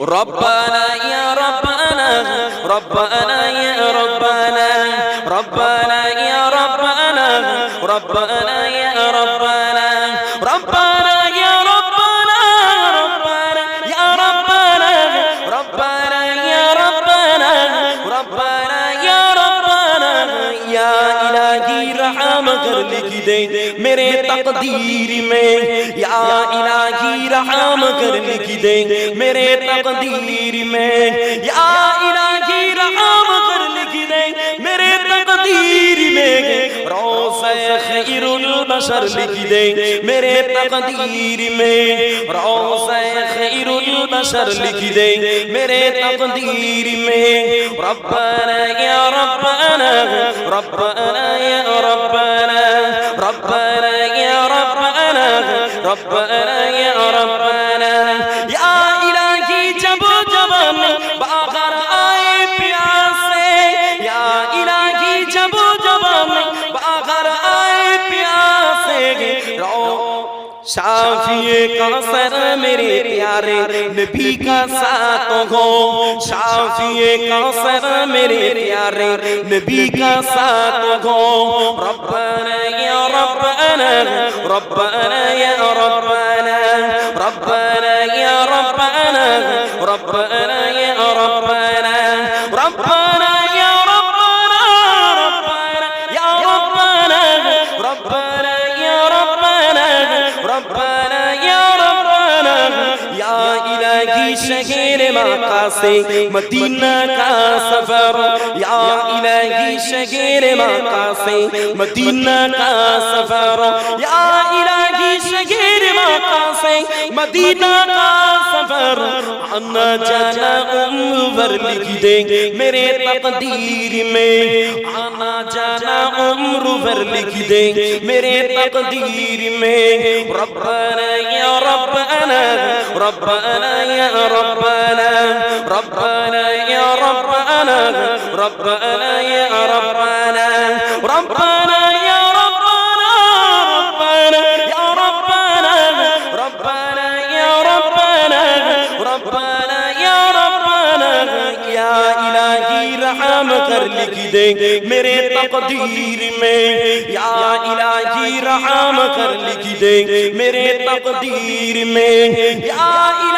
ربنا يا ربنا ربنا दे मेरे तकदीर में या इलाही रहम कर लिख दे मेरे तकदीर में या इलाही रहम कर लिख दे मेरे तकदीर में रोसे खैरुल बशर लिख दे मेरे तकदीर में रोसे खैरुल बशर लिख दे मेरे तकदीर में रब्बना या रब्बना रब्बना या ربنا يا शाफिए का सर मेरे प्यारे नबी का साथ हो शाफिए का सर मेरे प्यारे नबी का साथ हो रब्बना या रब्बना रब्बना या रब्बना रब्बना या रब्बना रब्बना या रब्बना रब्बना الهی شہر ماقا سے مدینہ کا سفر یا الہی شہر ماقا سے مدینہ کا سفر یا الہی شہر ماقا سے مدینہ کا आना जाना उम्र लिख दे मेरे तकदीर में आना जाना उम्र भर लिख दे मेरे तकदीर में रब्बना या रब्बना रब्बना या रब्बना रब्बना या रब्बना रब्बना या रब्बना कर लिख दे मेरे तकदीर में या इलाही रहम कर लिख दे मेरे तकदीर में या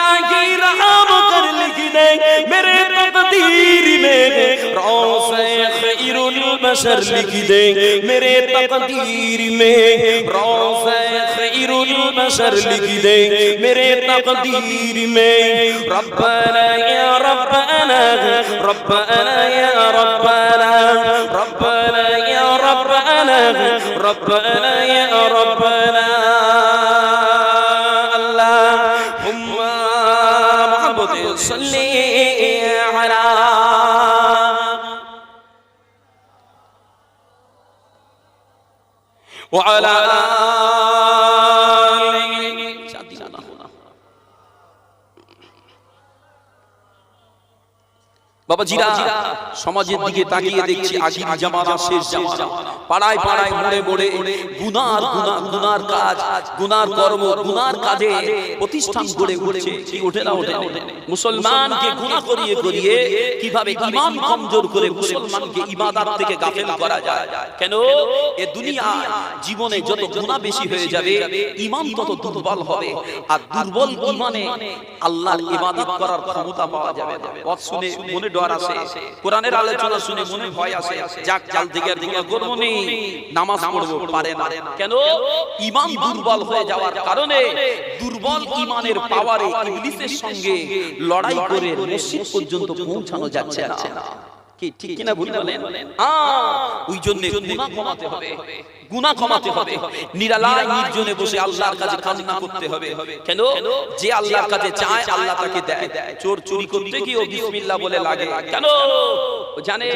नशर लिख दे मेरे तकदीर में रोज खैरुल बशर लिख दे मेरे तकदीर में रब्बना या रब्बना रब्बना या रब्बना रब्बना या रब्बना रब्बना या रब्बना अल्लाह हुम्मा मोहब्बत सल्ली বাবা জিরা সমাজের দিকে তাকিয়ে দেখছি আগির জামানা শেষ। জামানা পাড়ায় পাড়ায় মোড়ে মোড়ে গুনার গুনার গুনার কাজ গুনার কর্ম গুনার কাজে প্রতিষ্ঠান গড়ে উঠছে। কি ওঠে না ওঠে মুসলমানকে গুনাহ করিয়ে করিয়ে কীভাবে ঈমান কমজোর করে মুসলমানকে ইবাদত থেকে গাফেল করা যায়। কেন? এ দুনিয়া জীবনে যত গুনাহ বেশি হয়ে যাবে ইমান তত দুর্বল হবে। আর দুর্বল ঈমানে আল্লাহর ইবাদত করার ক্ষমতা পাওয়া যাবে না। পথ শুনে মনে ডর আসে কোরআনের আলোচনা শুনে মনে ভয় আসে। যাক কাল থেকে আর গুনাহ করব নি নামাজ পড়ব পারে না। কেন? ঈমান দুর্বল হয়ে যাওয়ার কারণে দুর্বল ঈমানের পাওয়ারে ইবলিসের সঙ্গে লড়াই করে মসজিদ পর্যন্ত পৌঁছানো যাচ্ছে না। কি ঠিক কিনা ভুল বলেন? হ্যাঁ। ওই জন্য গুনাহ কমাতে হবে। গুনাহ কমাতে হবে। নিরালায় নির্জনে বসে আল্লাহর কাছে কান্না করতে হবে। কেন? যে আল্লাহর কাছে চায় আল্লাহ তাকে দেয়। চোর চুরি করতে গিয়ে ও বিসমিল্লাহ বলে লাগে। কেন? ও জানে।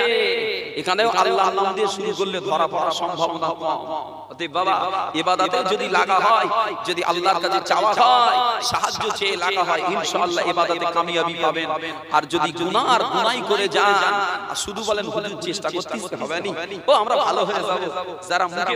এখানেও আল্লাহ নাম দিয়ে শুরু করলে ধরা পড়ার সম্ভাবনা কম অতএব বাবা ইবাদতে যদি লাগা হয় যদি আল্লাহর কাছে চাওয়া হয় সাহায্য চেয়ে লাগা হয় ইনশাআল্লাহ ইবাদতে কামিয়াবি পাবেন। আর যদি গুনাহ আর গুনাই করে যান আর শুধু বলেন হুজুর চেষ্টা করতেই হবে না ও আমরা ভালো হয়ে যাব যারা মুখে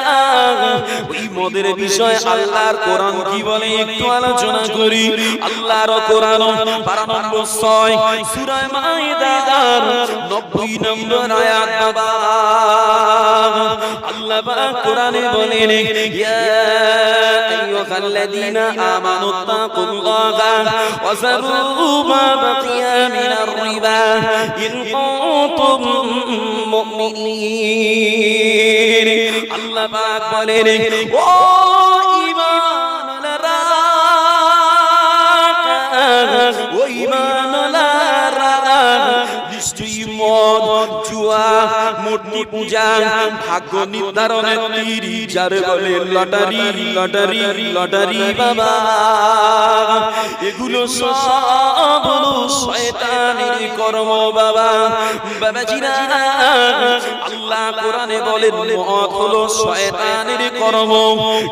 ওই মদের বিষয় আল্লাহর কোরআন কি বলে একটু আলোচনা করি। আল্লাহর কোরআন 12 নম্বর 6 সূরা মাইদার 90 নম্বর আয়াত আল্লাহ পাক কোরআনে বলেন, ইয়া আইয়ুহাল্লাযীনা আমানু তাকুল্লাহা ওয়া যারু মা বাকিয়া মিনার রিবা ইন কুনতুম মুমিনিন। আল্লাহ পাক বলেন ও ঈমানওয়ালারা ও ঈমানওয়ালারা মূর্তি পূজা ভাগ্য নির্ধারণের তীর যার বলে লটারি লটারি লটারি বাবা। এগুলো সব শয়তানের কর্ম বাবা। বাবাজিরা, আল্লাহ কোরআনে বলেন মদ হলো শয়তানের কর্ম।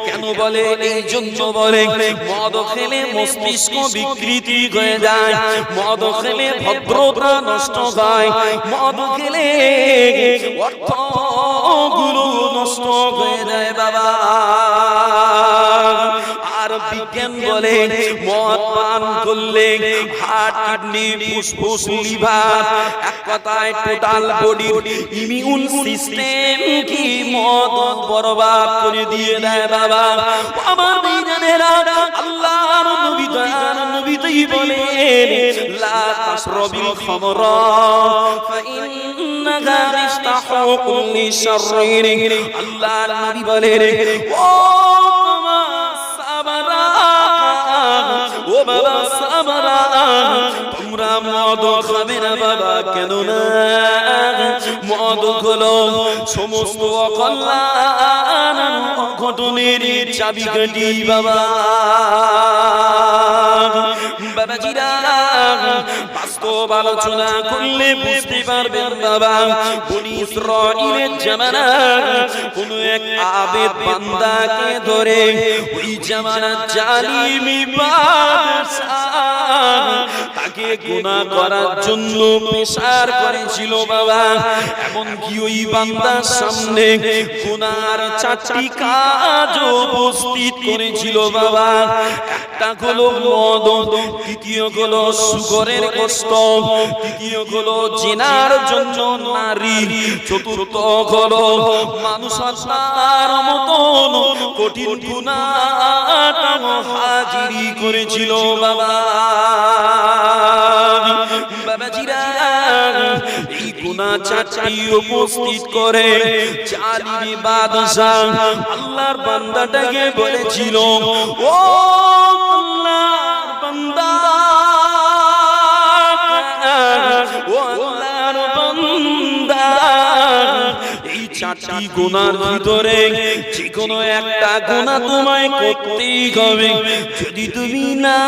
কেন বলে? এই জন্য বলে, মদ খেলে মস্তিষ্ক বিকৃতি হয়ে যায়। মদ খেলে ভদ্রতা নষ্ট হয়। মদ খেলে অর্থগুলো নষ্ট হয়ে যায় বাবা। আর বিজ্ঞান বলে মদ পান করলে হার্ট কিডনি, ফুসফুস, লিভার, এক কথায় টোটাল বডি ইমিউন সিস্টেম কি মদ বরবাদ করে দিয়ে দেয় বাবা? আমার বিজানেরা আল্লাহর নবী, দয়ার নবী তাই বলে লা তাশরাবিল খামরা ফাইন্নাহা মিফতাহু কুল্লি শাররিন আল্লাহর নবী বলে ও বাবা সাবারা তোমরা মদ খাবে না বাবা কেন না মদ হলো সমস্ত অকল্যাণ অঘটনের চাবিকাঠি বাবা। বাবাজিরা বাস্তব আলোচনা করলে বুঝতে পারবেন বাবা, বনি ইসরাইলের জামানা কোন এক আবেদ বান্দাকে ধরে ওই জালিমি তাকে গুনাহ করার জন্য পেশার করেছিল বাবা। এমন কি ওই বান্দার সামনে গুনার চারটি কাজ করেছিল বাবা। একটা হলো মদ, দ্বিতীয় হলো সুগরের কষ্ট, তৃতীয় হলো জেনার জন্য নারী, চতুর্থ হলো মানুষ আত্মার মতন কঠিন গুনাহটা হাজিরি করেছিল বাবা। বাবাজিরা গুনাহ চারটি উপস্থিত করে। জালিমি বাদশাহ আল্লাহর বান্দাটাকে বলেছিল, ও আল্লাহর বান্দা, ও আল্লাহর বান্দা, এই ভিতরে যে কোনো একটা গুনাহ তোমায় করতেই হবে। যদি তুমি না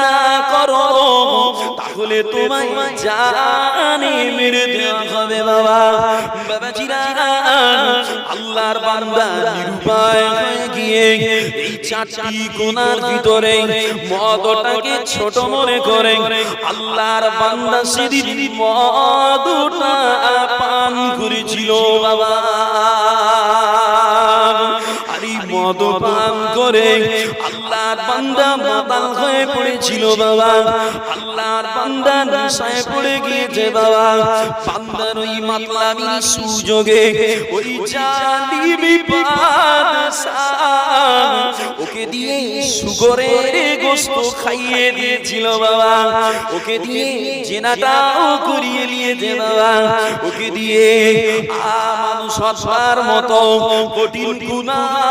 করো তাহলে তোমায় জানে মেরে হবে বাবা। বাবাজিরা আল্লাহর বান্দা নিরুপায় হয়ে গিয়ে এই চারটি গুনার ভিতরে মদটাকে ছোট মনে করে, আল্লাহর বান্দা সেদিন মদটা পান করেছিল বাবা। আরে মদ পান করে। আল্লাহর বান্দা মাতাল হয়ে পড়েছিল বাবা। আল্লাহর বান্দা নেশায় পড়ে গিয়েছে বাবা। বান্দার ওই মাতলামি সুযোগে ওই জালিমি ওকে দিয়ে সুগরের গোস্ত খাইয়ে দিয়েছিল বাবা। ওকে দিয়ে জেনাটাও করিয়ে নিয়েছে বাবা। ওকে দিয়ে মানুষ হত্যার মতো কঠিন গুনাহটা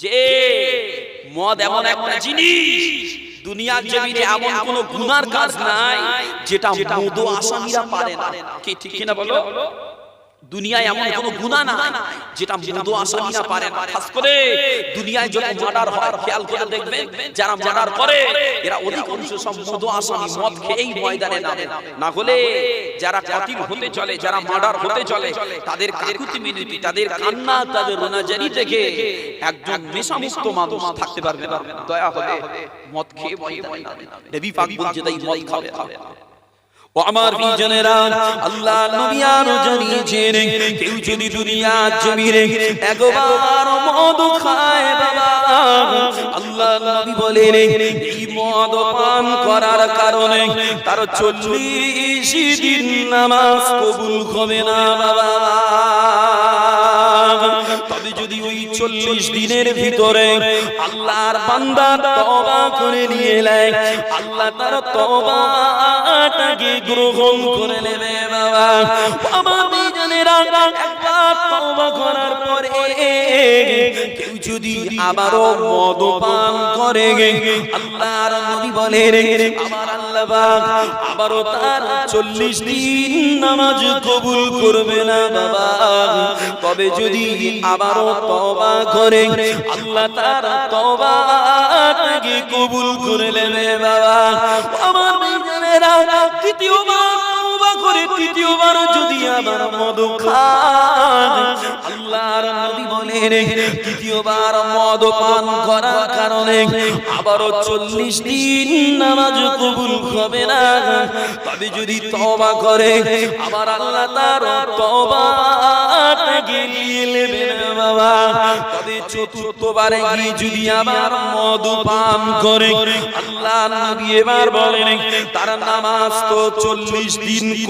যে মদ এমন একটা জিনিস দুনিয়ার জমিনে এমন কোন গুনার কাজ নাই যেটা মদ আসামিরা পারে না। কি ঠিক কিনা বলো? দুনিয়ায় এমন কোন গুনাহ নাই যেটা মদ আসামিরা পারে না। খাস করে দুনিয়ায় যত মার্ডার হয় খেয়াল করে দেখবেন যারা মার্ডার করে এরা অধিকাংশ সব মদ আসামি মদ খেয়েই ময়দানে নামে। না হলে যারা কাতিল হতে চলে যারা মার্ডার হতে চলে তাদের কাকুতি মিনতি তাদের কান্না তাদের রোনাজারি থেকে একজন নেশামুক্ত মানুষ থাকতে পারবে না। দয়া হবে মদ খেয়ে ময়দানে নামে। নবী পাক বলছে তাই মদ খাবে ও আমার বিজনেরা আল্লাহ নবী আর জানিয়েছেন কেউ যদি দুনিয়া জমিরে একবার মদ খায় বাবা আল্লাহ নবী বলেন এই মদ পান করার কারণে তার চল্লিশ দিন নামাজ কবুল হবে না। বাবা। তবে যদি ওই চল্লিশ দিনের ভিতরে আল্লাহর বান্দা তবা করে নিয়ে নেয়, আল্লাহ তার তবাটাকে গ্রহণ করে নেবে বাবা। বাবা আবারও মদ পান করে, আল্লাহর নবী বলেন, আমার আল্লাহ আবারও তার চল্লিশ দিন নামাজ কবুল করবে না বাবা। তবে যদি আবারও তবা করে, আল্লাহ তার তবাটাকে কবুল করে নেবে বাবা। আমার তৃতীয়বার করে তৃতীয়বার যদি আবার মদ খান। আল্লাহর নবী বলেন, তৃতীয়বার মদ পান করার কারণে আবারও চল্লিশ দিন নামাজ কবুল হবে না। তবে যদি তবা করে, আবার আল্লাহ তার নিয়ে নেবেন বাবা। তবে চতুর্থবারে যদি আবার মদ পান করে আল্লাহ নবী এবার বলেন, তার নামাজ তো চল্লিশ দিন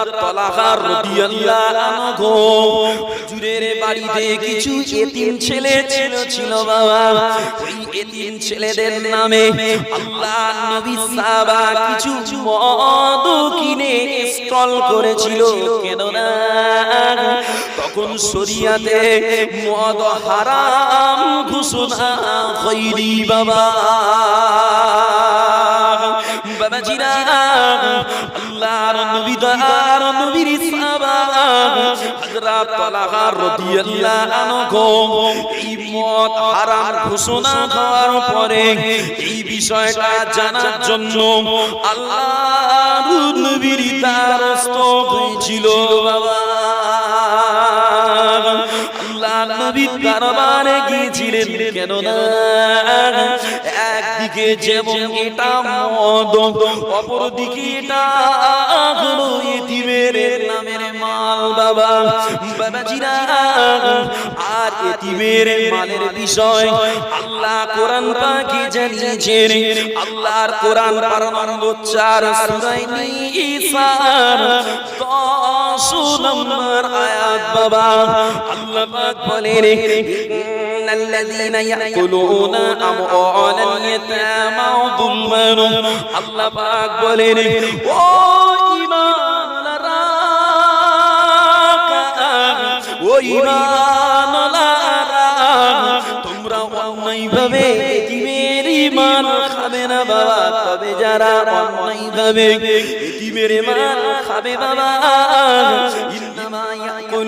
হযরত তালহা রাদিয়াল্লাহু আনহু। হুজুরের ছেলে ছিল বাবা। ওই ছেলেদের নামে আল্লাহ নবী সাহাবা কিছু মদ কিনে স্টল করেছিল। কেন না তখন শরিয়াতে মদ হারাম ঘোষণা হয়নি বাবা। বাবাজিরা আল্লাহর নবী দার নবীর সাহাবা হযরত তালহা রাদিয়াল্লাহু আনহু, এই মদ হারাম ঘোষণা হওয়ার পরে এই বিষয়টা জানার জন্য আল্লাহর নবীর হয়েছিল বাবা। আল্লাহ দরবারে গিয়েছিলেন কেন না একদিকে যেমন এটা মদ অপর দিকে এটা হলো এতিমের নামের মাল বাবা। বাবাজিরা, আর এতিমের মালের বিষয় আল্লাহ কোরআন পাকে জানিয়েছেন। আল্লাহর কোরআন পার নম্বর চার সূরা নিসার, দশ নম্বর আয়াত বাবা। আল্লাহ পাক বলেন الذين يأكلون أموال اليتامى ظلما আল্লাহ পাক বলেন ও ঈমান ও ঈমান তোমরা অন্যায় ভাবে এতিমের ঈমান খাবে না বাবা তবে যারা অন্যায় ভাবে এতিমের ঈমান খাবে বাবা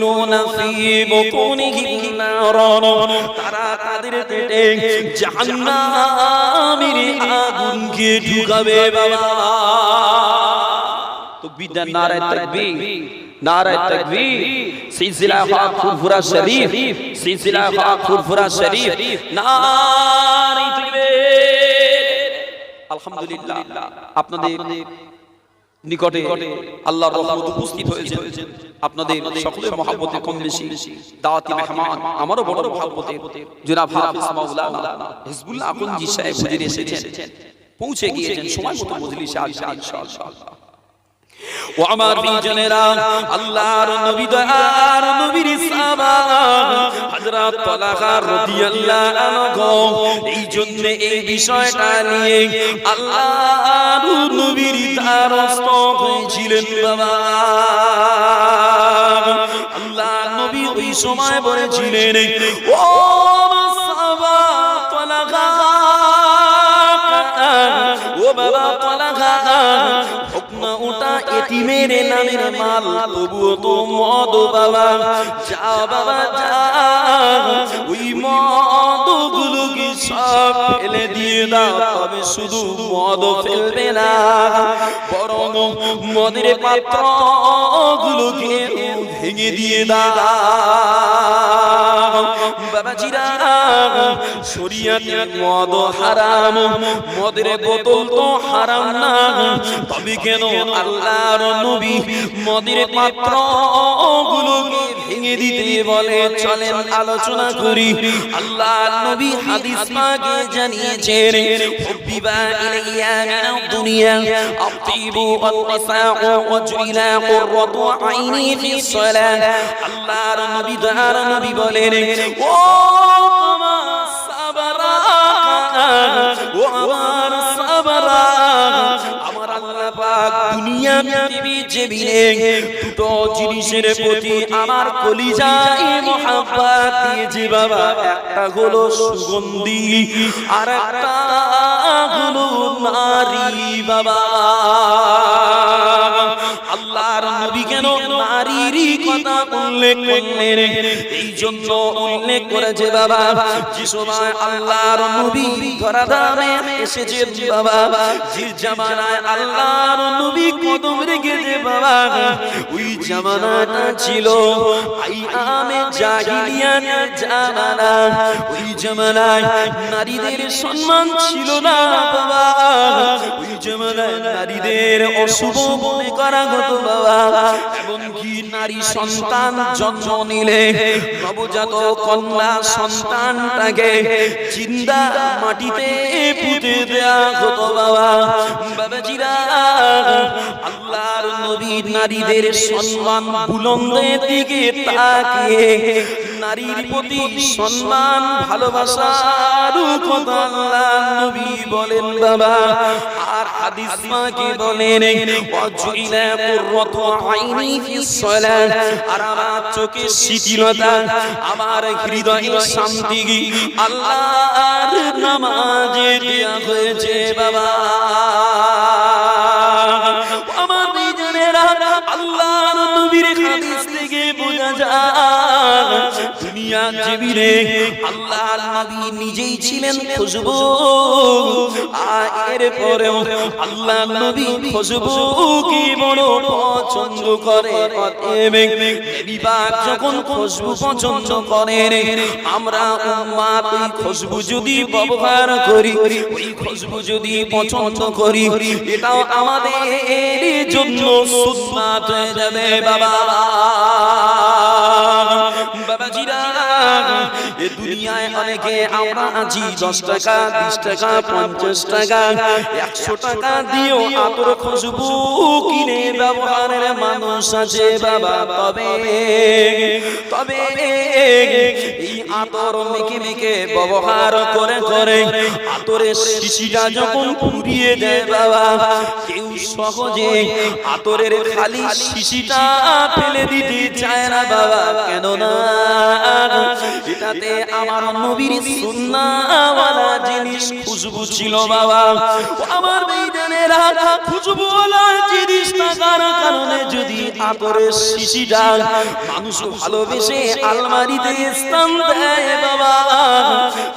ইয়াকুলুনা ফি বুতুনিহিম নারান। তারা তাদের পেটে জাহান্নামের আগুনকে ঢুকাবে বাবা। তো বিদ্যার নারায় তাকবীর নারায় তাকবীর। সিলসিলা হক ফুরফুরা শরীফ, সিলসিলা হক ফুরফুরা শরীফ। নারায় তাকবীর। আলহামদুলিল্লাহ, আপনাদের নিকটে আল্লাহর রহমত উপস্থিত হয়েছে আপনাদের সকলের মহব্বতে কম বেশি দাওয়াতি মেহমান আমারও বড় মহব্বতে জনাব হাফিজ মাওলানা হিজবুল্লাহ আকুনজি সাহেব হুজুর এসেছেন। পৌঁছে গিয়েছেন সময় মতো মজলিসে আসবেন ইনশাআল্লাহ। ও আমার বিজনেরা আল্লাহর নবী দয়ার নবীর সাহাবা হযরত তালহা রাদিয়াল্লাহু আনহু, এই জন্য এই বিষয়টা নিয়ে আল্লাহর নবীর দ্বারস্থ হয়েছিলেন বাবা। আল্লাহ নবী ওই সময় বলেছিলেন, ও এতিমের নামের মাল তবুও তো মদ বাবা। যা বাবা যা ওই মদ গুলোকে সব ফেলে দিয়ে দাও, তবে শুধু মদ ফেলবে না। বরং মদের পাত্র গুলোকে ভেঙে দিয়ে দাও। মদ বোতল তো হারাম না। তবে কেন আল্লাহর নবী মদের পাত্র গুলোকে ভেঙে দিতে বলে, চলেন আলোচনা করি। আল্লাহর নবী হাদিস পাকে জানিয়েছেন হুবিবা ইলাইয়া মিনাদ দুনিয়া, আতিবু ওয়ান নিসাউ ওয়াজইলা কুররাতু আইনি ফিস সালাহ আল্লাহর নবী দয়ার নবী বলেন, ও আমার সাবরা দুনিয়া পৃথিবী জমিনে দুটো জিনিসের প্রতি আমার কলিজায় মোহাব্বত দিয়েছি বাবা। একটা হলো সুগন্ধি আর একটা হলো নারী বাবা। নবী কেন কথা উল্লেখ করলেন এই জন্য উল্লেখ করেছে বাবা, যে সময় আল্লাহর নবী ধরা দামে এসেছে বাবা, যে জামানায় আল্লাহর নবী কদম রেখেছে বাবা, ওই জামানাটা ছিল জামানা। ওই জামানায় নারীদের সম্মান ছিল না বাবা, ওই জামানায় নারীদের অশুভ মনে করা হতো বাবা। এমনকি নারী সন্তান জন্ম নিলে নবজাত কন্যা সন্তানটাকে জিন্দা মাটিতে পুঁতে দেয়া হতো বাবা। বাবাজিরা, আল্লাহর নবী নারীদের সম্মান বুলন্দের দিকে তাকিয়ে নারীর প্রতি সম্মান ভালোবাসার কথা আল্লাহ নবী বলেন বাবা। আর হাদিস মাকে বলেন ওয়াজুইলা কুররাতু আইনি ফিস সালাত। আর আমার চোখে শিথিলতা আমার হৃদয়ে শান্তি আল্লাহর নামাজে দেয়া হয়েছে বাবা। আমার নিজেরা আল্লাহর নবীর হাদিস থেকে বোঝা যায় নবী নিজেই ছিলেন খুশবু। আল্লাহ কি করে। যখন খুশবু করেন, আমরা খুশবু যদি ব্যবহার করি খুশবু যদি পছন্দ করি, এটাও আমাদের জন্য সুন্নাত বাবা। বাবাজিরা এ দুনিয়ায় অনেকে আমরা দশ টাকা, বিশ টাকা, পঞ্চাশ টাকা, একশো টাকা দিয়েও আতর খুশবু কিনে ব্যবহারের মানুষ আছে বাবা, তবে তবে এই আতর ব্যবহার করে করে আতরের শিশিটা যখন পুড়িয়ে দেয় বাবা, কেউ সহজে আতরের খালি শিশিটা ফেলে দিতে চায় না বাবা কেন না এটাতে আমার নবীর সুন্নাওয়ালা জিনিস খুশবু ছিল বাবা। আমার বেইদানেরা খুশবুওয়ালা জিনিস থাকার কারণে যদি আতরের শিশিটা মানুষ ভালোবেসে আলমারিতে স্থান দেয় বাবা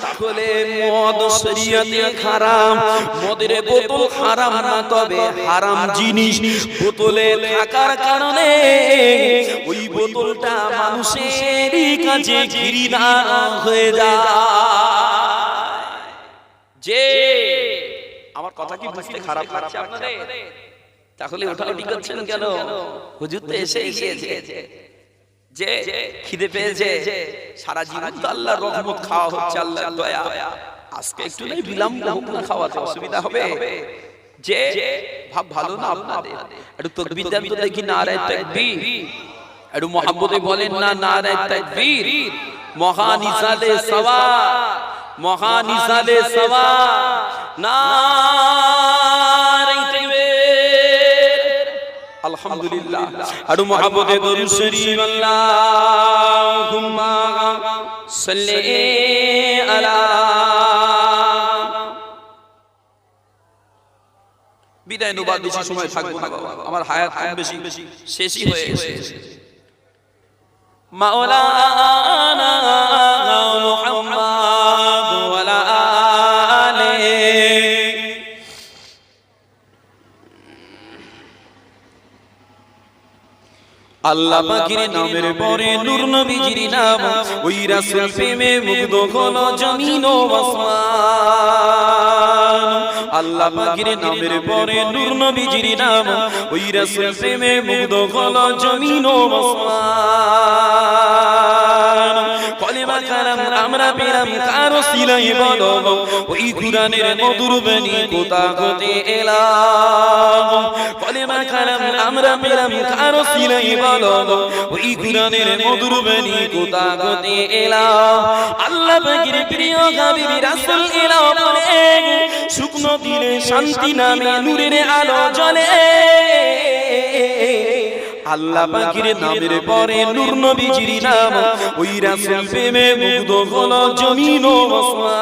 তাহলে মদ শরিয়াতে হারাম মদের বোতল হারাম না তবে হারাম জিনিস বোতলে থাকার কারণে ওই বোতলটা মানুষেরই কাছে ঘৃণা হয়ে যায়। যে আমার কথা কি বুঝতে খারাপ লাগছে আপনাদের? তাহলে ওঠাউটি করছেন কেন? হুজুর তো এসে গিয়েছে। যে খিদে পেয়েছে। সারা জীবন তো আল্লাহর রহমত খাওয়া হচ্ছে আল্লাহর দয়া। আজকে একটু নাই বিলম্ব হোক না খাওয়াতে অসুবিধা হবে। যে ভাব ভালো না আপনাদের। একটু তকবীর দেন তো দেখি নারায় তাকবীর। একটু মোহাম্মদে বলেন না নারায় তাকবীর। মহান ইসালে সওয়া, মহান ইসালে সওয়া। তাকবীর আলহামদুলিল্লাহ। আরও মোহাম্মদে দরুদ শরীফ আলা বিদায় নোবাদ বেশি সময় থাকব না আমার হায়াত কম বেশি। শেষই হয়ে গেছে। মাওলানা মুহাম্মদ আল্লাহ পাকের নামের পরে নূর নবীজির নাম ওই রাসূল প্রেমে মুগ্ধ হলো জমিন ও আসমান। আল্লাহ পাকের নামের পরে নূর নবীজির নাম ওই রাসূল প্রেমে মুগ্ধ হলো জমিন ও আসমান। কালাম আমরা পেলাম কারও সিলাই বলো ওই কুরআনের মধুর বাণী কোথা এলাম? আমরা পেলাম কারও সিলাই বলো ওই কুরআনের মধুর বাণী কোথা হতে এলাম? আল্লাহ পাকের প্রিয় হাবিব রাসূল এলাম বলে, শুকনো দিলে শান্তি নামে নূরের আলো জ্বলে। আল্লাহ পাখির নামের পরে নূর নবীজির নাম ওই রাসূল প্রেমে মুগ্ধ হলো জমিন ও আসমান।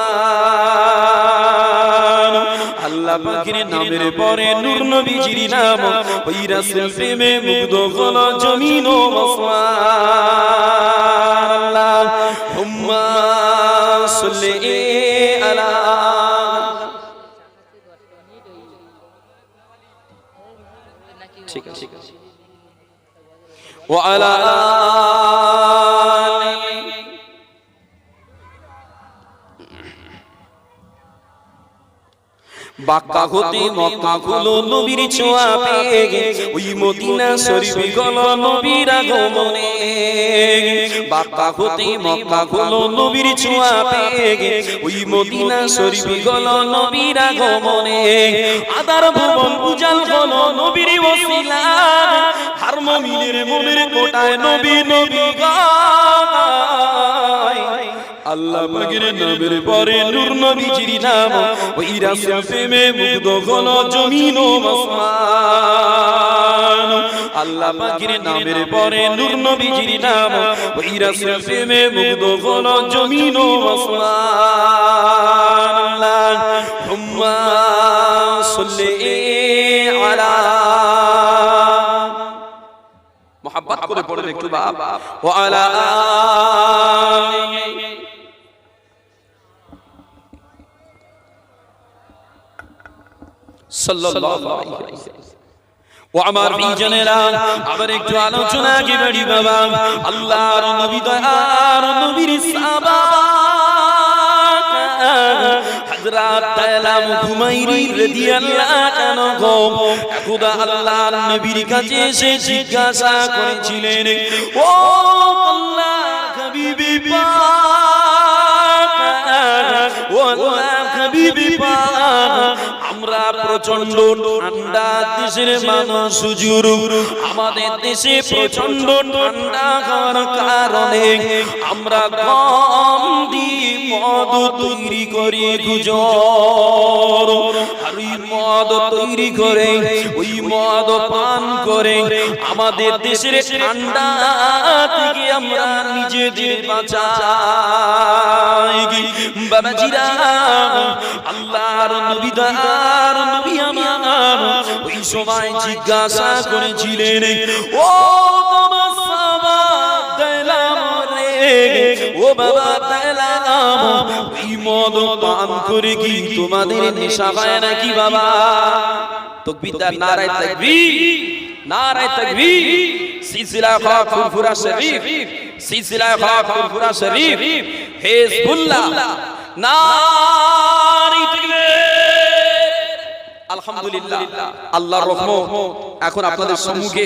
আল্লাহ পাখির নামের পরে নূর নবীজির নাম ওই রাসূল প্রেমে মুগ্ধ হলো জমিন ও আসমান। আল্লাহুম্মা সাল্লি وعلى آله বাক্কা হতে মক্কা গুলো নবীর ছোঁয়া পেয়ে ওই মদিনা শরীফ গল নবীর আগমনে। বাক্কা হতে মক্কা গুলো নবীর ছোঁয়া পেয়ে ওই মদিনা শরীফ গল নবীর আগমনে। আদার ভুবন উজাল হলো নবীর ওসিলা। হারমোনিয়ামের মনের কোটায় নবী নবী গায় আল্লাহ পাকের নামের পরে নূর নবীজির নাম ওই রাসূল প্রেমে মুগ্ধ হলো জমিন ও আসমান। আল্লাহ পাকের নামের পরে নূর নবীজির নাম ওই রাসূল প্রেমে মুগ্ধ হলো জমিন ও আসমান। আল্লাহুম্মা সাল্লি আলা মোহাব্বত করে পড়েন একটু বাপ। আলা আলিহি ও আমার বিজনেরা আবার একটু আলোচনা কি বাড়ি বাবা। আল্লাহর নবী দয়ার নবীর সাহাবা। হযরত তালাম ঘুমাইরি রাদিয়াল্লাহু আনহু। খুদা আল্লাহর নবীর কাছে এসে জিজ্ঞাসা করেছিলেন ও আল্লাহর হাবিবি পাক ও আল্লাহর হাবিবি পাক আমরা প্রচণ্ড ঠান্ডা দেশের মানুষ হুজুর। আমাদের দেশে প্রচণ্ড ঠান্ডা হওয়ার কারণে আমরা কম দি মদ তৈরি করি গুজর। আর ওই মদ তৈরি করে, ওই মদ পান করে আমাদের দেশের ঠান্ডা থেকে আমরা নিজেদের বাঁচাই। বাবাজিরা, আল্লাহর নবী দার নবী আমার, ওই সময় জিজ্ঞাসা করেছিলেন, ও বাবা সাবা দিলাম রে ও বাবা দিলাম ওই মদ পান করে কি তোমাদের নেশা হয় নাকি বাবা? তকবীরদার নারায়ে তাকবীর নারায়ে তাকবীর। সিলসিলা খা ফুরফুরা শরীফ, সিলসিলা খা ফুরফুরা শরীফ। হিজবুল্লাহ নারী আলহামদুলিল্লাহ। আল্লাহর রহমত। এখন আপনাদের সম্মুখে